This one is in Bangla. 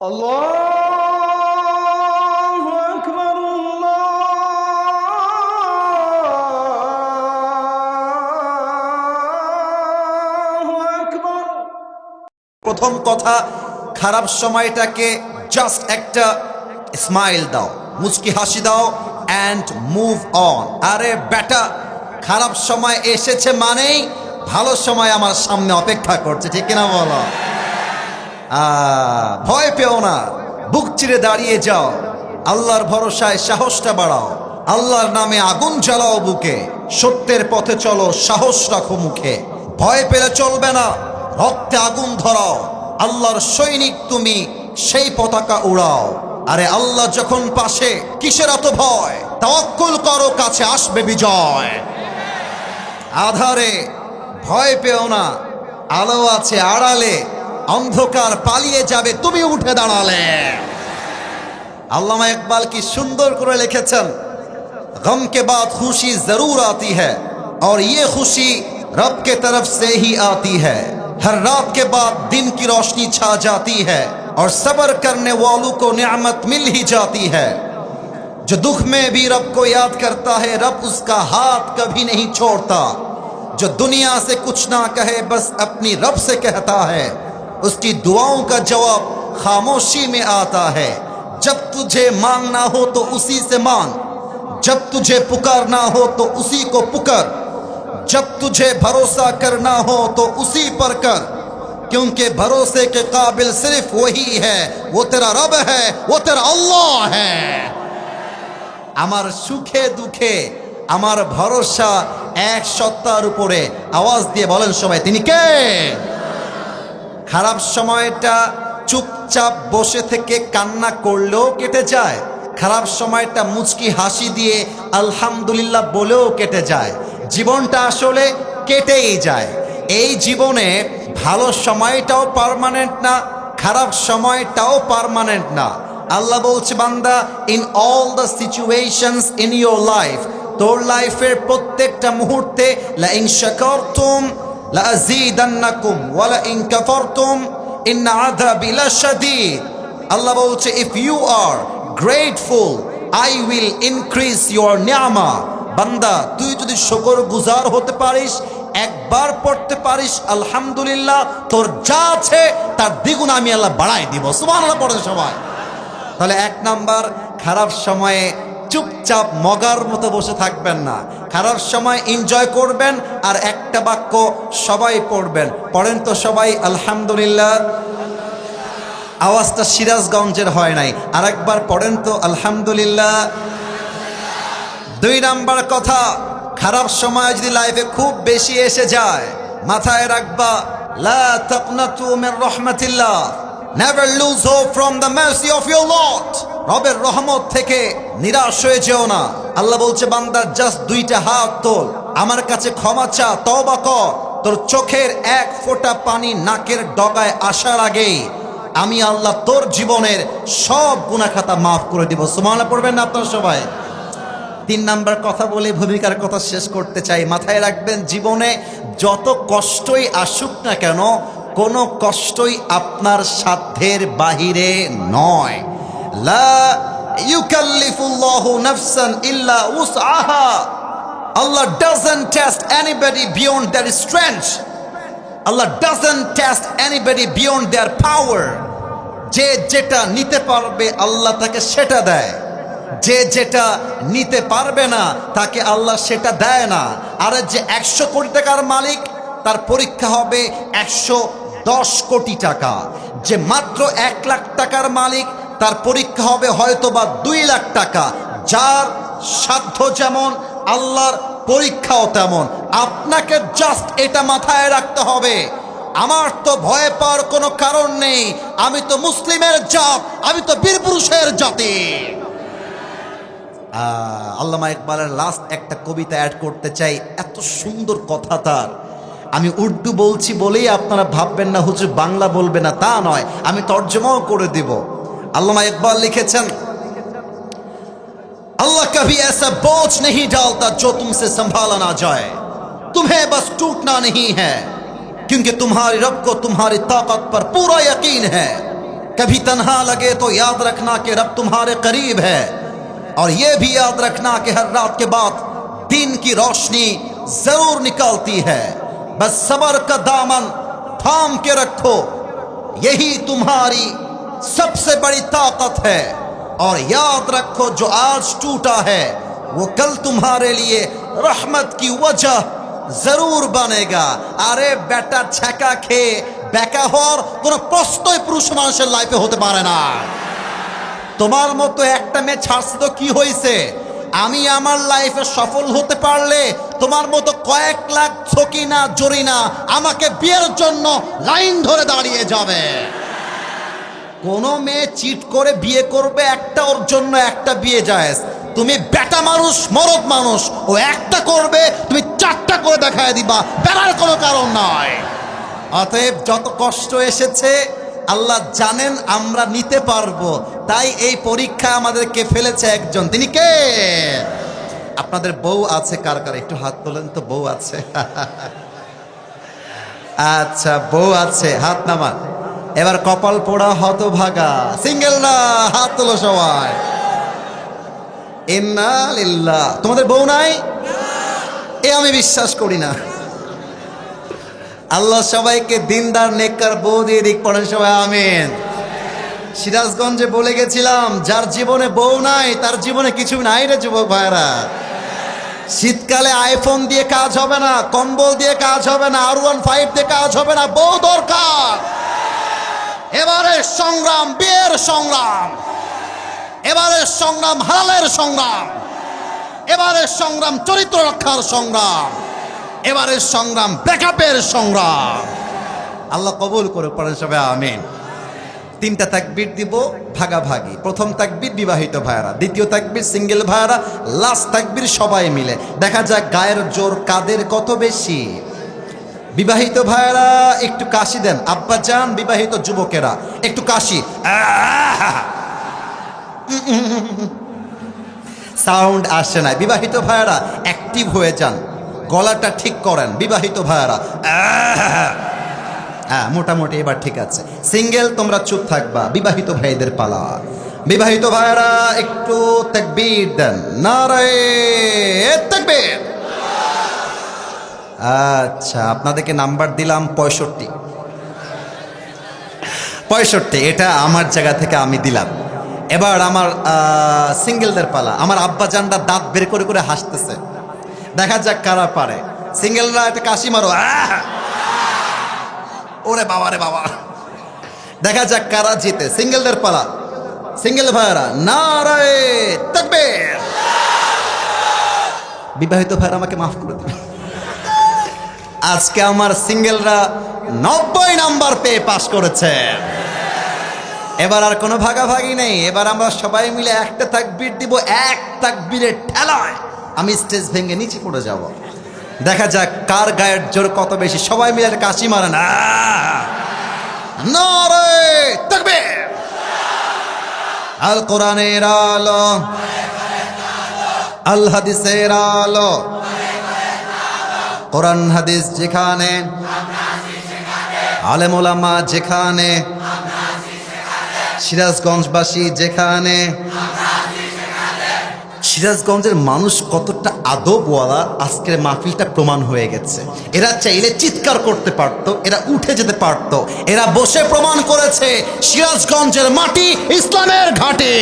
الله أكبر الله أكبر প্রথম কথা খারাপ সময়টাকে জাস্ট একটা স্মাইল দাও মুচকি হাসি দাও অ্যান্ড মুভ অন আরে বেটা খারাপ সময় এসেছে মানেই ভালো সময় আমার সামনে অপেক্ষা করছে ঠিক কিনা বলো আহ, ভয় পেও না। বুক চিরে দাঁড়িয়ে যাও। আল্লাহর ভরসায় সাহসটা বাড়াও। আল্লাহর নামে আগুন জ্বালাও বুকে। সত্যের পথে চলো, সাহস রাখো মুখে। ভয় পেলে চলবে না। রক্তে আগুন ধরাও। আল্লাহর সৈনিক তুমি, সেই পতাকা উড়াও। আরে আল্লাহ যখন পাশে, কিসের এত ভয়? তাওয়াক্কুল করো, কাছে আসবে বিজয়। আধারে, ভয় পেও না। আলো আছে আড়ালে। অন্ধকার পালিয়ে যাবে، তুমি উঠে দাঁড়ালে। علامہ اقبال کی سندر کرے لکھے چن غم کے بعد خوشی ضرور آتی ہے اور یہ خوشی رب کے طرف سے ہی آتی ہے ہر رات کے بعد دن کی روشنی چھا جاتی ہے اور صبر کرنے والوں کو نعمت مل ہی جاتی ہے। جو دکھ میں بھی رب کو یاد کرتا ہے، رب اس کا ہاتھ کبھی نہیں چھوڑتا۔ جو دنیا سے کچھ نہ کہے، بس اپنی رب سے کہتا ہے۔ اس کی دعاؤں کا جواب خاموشی میں آتا ہے۔ جب تجھے مانگنا ہو تو اسی سے مانگ۔ جب تجھے پکارنا ہو تو اسی کو پکر۔ جب تجھے بھروسہ کرنا ہو تو اسی پر کر۔ کیونکہ بھروسے کے قابل صرف وہی ہے۔ وہ تیرا رب ہے، وہ تیرا اللہ ہے۔ امر سکھے دکھے، امر بھروسہ ایک ستار اوپر آواز دیے بولے সবাই তিনি কে খারাপ সময়টা চুপচাপ বসে থেকে কান্না করলেও কেটে যায়। খারাপ সময়টা মুচকি হাসি দিয়ে আলহামদুলিল্লাহ বলেও কেটে যায়। জীবনটা আসলে কেটেই যায়। এই জীবনে ভালো সময়টাও পার্মানেন্ট না, খারাপ সময়টাও পার্মানেন্ট না। আল্লাহ বলছে, বান্দা in all the situations in your life তোর লাইফের প্রত্যেকটা মুহূর্তে, লা ইন শাকারতুম লা আযীদান্নাকুম ওয়া লা ইন কাফারতুম ইন আযাবি লাশাদীদ। আল্লাহ বলছে if you are grateful I will increase your নিয়ামা বান্দা, তুই যদি শুকর গুজার হতে পারিস, একবার পড়তে পারিস, আলহামদুলিল্লাহ, তোর যা আছে, তার দ্বিগুণ আমি আল্লাহ বাড়াই দিব। সুবহানাল্লাহ পড়ে সবাই। তাহলে এক নাম্বার, খারাপ সময়ে চুপচাপ মগার মতো বসে থাকবেন না। খারাপ সময় এনজয় করবেন আর একটা বাক্য সবাই পড়বেন। পড়েন তো সবাই, আলহামদুলিল্লাহ। আওয়াজটা সিরাজগঞ্জের হয় নাই। আর একবার পড়েন তো, আলহামদুলিল্লাহ। দুই নাম্বার কথা, খারাপ সময় যদি লাইফে খুব বেশি এসে যায়, মাথায় রাখবা, লা তাকনাতু মির রাহমাতিল্লাহ। Never lose hope from the mercy of your lord রবের রহমত থেকে নিরাশ হয়ে যেও না। আল্লাহ বলছে বান্দার জাস্ট দুইটা হাত তোল। আমার কাছে ক্ষমা চা, তওবা কর। তোর চোখের এক ফোঁটা পানি নাকের ডগায় আসার আগেই আমি আল্লাহ তোর জীবনের সব গুণাখাতা মাফ করে দিব। সুমানা পড়বেন না আপনার সবাই? তিন নাম্বার কথা বলে ভূমিকার কথা শেষ করতে চাই। মাথায় রাখবেন, জীবনে যত কষ্টই আসুক না কেন, কোনো কষ্টই আপনার সাধ্যের বাহিরে নয়। Allah doesn't test anybody beyond their strength Allah doesn't test anybody beyond their power যে যেটা নিতে পারবে আল্লাহ তাকে সেটা দেয়। যে যেটা নিতে পারবে না, তাকে আল্লাহ সেটা দেয় না। আর যে একশো কোটি টাকার মালিক, তার পরীক্ষা হবে একশো দশ কোটি টাকা। যে মাত্র এক লাখ টাকার মালিক তার পরীক্ষা হবে হয়তো বা দুই লাখ টাকা। যার সাধ্য যেমন, আল্লাহর পরীক্ষাও তেমন। আপনাকে জাস্ট এটা মাথায় রাখতে হবে। আমার তো ভয় পাওয়ার কোনো কারণ নেই। আমি তো মুসলিমের জাত, আমি তো বীর পুরুষের জাতি। আল্লামা ইকবালের লাস্ট একটা কবিতা অ্যাড করতে চাই। এত সুন্দর কথা তার। আমি উর্দু বলছি বলেই আপনারা ভাববেন না, হুজুর বাংলা বলবে না, তা নয়। আমি তর্জমাও করে দিব। علامہ اقبال لکھے اللہ کبھی ایسا بوجھ نہیں ڈالتا جو تم سے سنبھالا نہ جائے تمہیں بس ٹوٹنا نہیں ہے کیونکہ تمہاری رب کو تمہاری طاقت پر پورا یقین ہے کبھی تنہا لگے تو یاد رکھنا کہ رب تمہارے قریب ہے اور یہ بھی یاد رکھنا کہ ہر رات کے بعد دن کی روشنی ضرور نکالتی ہے بس صبر کا دامن تھام کے رکھو یہی تمہاری सबसे बड़ी ताकत है और याद रखो जो आज टूटा है वो कल तुम्हारे लिए रहमत की वजह জরুর বানেগা আরে বেটা ছ্যাঁকা খেয়ে বেকা হওয়ার কোনো প্রশ্নই পুরুষ মানুষের লাইফে হতে পারে না তোমার মতো একটা মেয়ে ছাড়ছে তো কি হয়েছে আমি আমার লাইফে সফল হতে পারলে তোমার মতো কয়েক লাখ ছকিনা জরিনা আমাকে বিয়ের জন্য লাইন ধরে দাঁড়িয়ে যাবে কোনো মেয়ে চিট করে বিয়ে করবে, একটা ওর জন্য একটা বিয়ে যায় তুমি বেটা মানুষ, মরদ মানুষ, ও একটা করবে, তুমি চারটা করে দেখায় দিবা, বেড়ার কোনো কারণ নয় অতএব যত কষ্ট এসেছে, আল্লাহ জানেন আমরা নিতে পারব। তাই এই পরীক্ষা আমাদেরকে ফেলেছে একজন। তিনি কে? আপনাদের বউ আছে কার কার? একটু হাত তোলেন তো, বউ আছে। আচ্ছা বউ আছে, হাত নামান। এবার কপাল পোড়া হতভাগা, সিঙ্গেল না, হাত তোলো সবাই। ইন্না তোমাদের বউ নাই? এ আমি বিশ্বাস করি না। আল্লাহ সবাইকে দিনদার, নেককার বউ দিয়ে দিক, পড়েন সবাই, আমিন। সিরাজগঞ্জে বলে গেছিলাম, যার জীবনে বউ নাই, তার জীবনে কিছু নাই রে যুবক ভাইরা শীতকালে আইফোন দিয়ে কাজ হবে না, কম্বল দিয়ে কাজ হবে না আর ওয়ান ফাইভ দিয়ে কাজ হবে না, বউ দরকার। এবারে সংগ্রাম, বিয়ের সংগ্রাম। এবারে সংগ্রাম, হালালের সংগ্রাম। এবারে সংগ্রাম, চরিত্র রক্ষার সংগ্রাম। এবারের সংগ্রাম, ব্যাকআপের সংগ্রাম। আল্লাহ কবুল করে পড়েন সবাই, আমিন। তিনটা তাকবির দিব, ভাগাভাগি। প্রথম তাকবির, বিবাহিত ভাইয়ারা। দ্বিতীয় তাকবির, সিঙ্গেল ভাইয়ারা। লাস্ট তাকবির, সবাই মিলে। দেখা যাক গায়ের জোর কাদের কত বেশি। বিবাহিত ভাইয়ারা, একটু কাশি দেন। আব্বা যান, বিবাহিত যুবকেরা, একটু কাশি। সাউন্ড আসে না বিবাহিত ভাইয়ারা অ্যাক্টিভ হয়ে যান। গলাটা ঠিক করেন, বিবাহিত ভাইয়ারা। হ্যাঁ মোটামুটি এবার ঠিক আছে। সিঙ্গেল, তোমরা চুপ থাকবা। বিবাহিত ভাইদের পালা। বিবাহিত ভাইয়ারা, একটু তাকবীর দেন। নারায়ে তাকবীর! আচ্ছা আপনাদেরকে নাম্বার দিলাম পঁয়ষট্টি। পঁয়ষট্টি, এটা আমার জায়গা থেকে আমি দিলাম। এবার আমার সিঙ্গেলদের পালা। আমার আব্বা জানটা দাঁত বের করে করে হাসতেছে। দেখা যাক কারা পারে। সিঙ্গেলরা একটা কাশি মারো! ওরে বাবা, রে বাবা। দেখা যাক কারা জিতে। সিঙ্গেলদের পালা। সিঙ্গেল ভাইয়ারা না রে বিবাহিত ভাইয়ারা, আমাকে মাফ করে দেবে আজকে আমার সিঙ্গেলরা নব্বই নাম্বার পেয়ে পাশ করেছে। এবার আর কোনো ভাগাভাগি নেই। এবার আমরা সবাই মিলে একটা তাকবির দিব, এক তাকবীরের ঠেলায়। আমি স্টেজ ভেঙে নিচে পড়ে যাব। দেখা যাক কার গায়ের জোর কত বেশি। সবাই মিলে কাশি মারে না আল কোরআনের আলো, আল হাদিসের আলো। কোরআন, হাদিস যেখানে, আলেমোলামা যেখানে, সিরাজগঞ্জবাসী যেখানে, সিরাজগঞ্জের মানুষ কতটা আদব আদবওয়ালা, আজকের মাহফিলটা প্রমাণ হয়ে গেছে। এরা চাইলে চিৎকার করতে পারত, এরা উঠে যেতে পারত, এরা বসে প্রমাণ করেছে সিরাজগঞ্জের মাটি ইসলামের ঘাটে।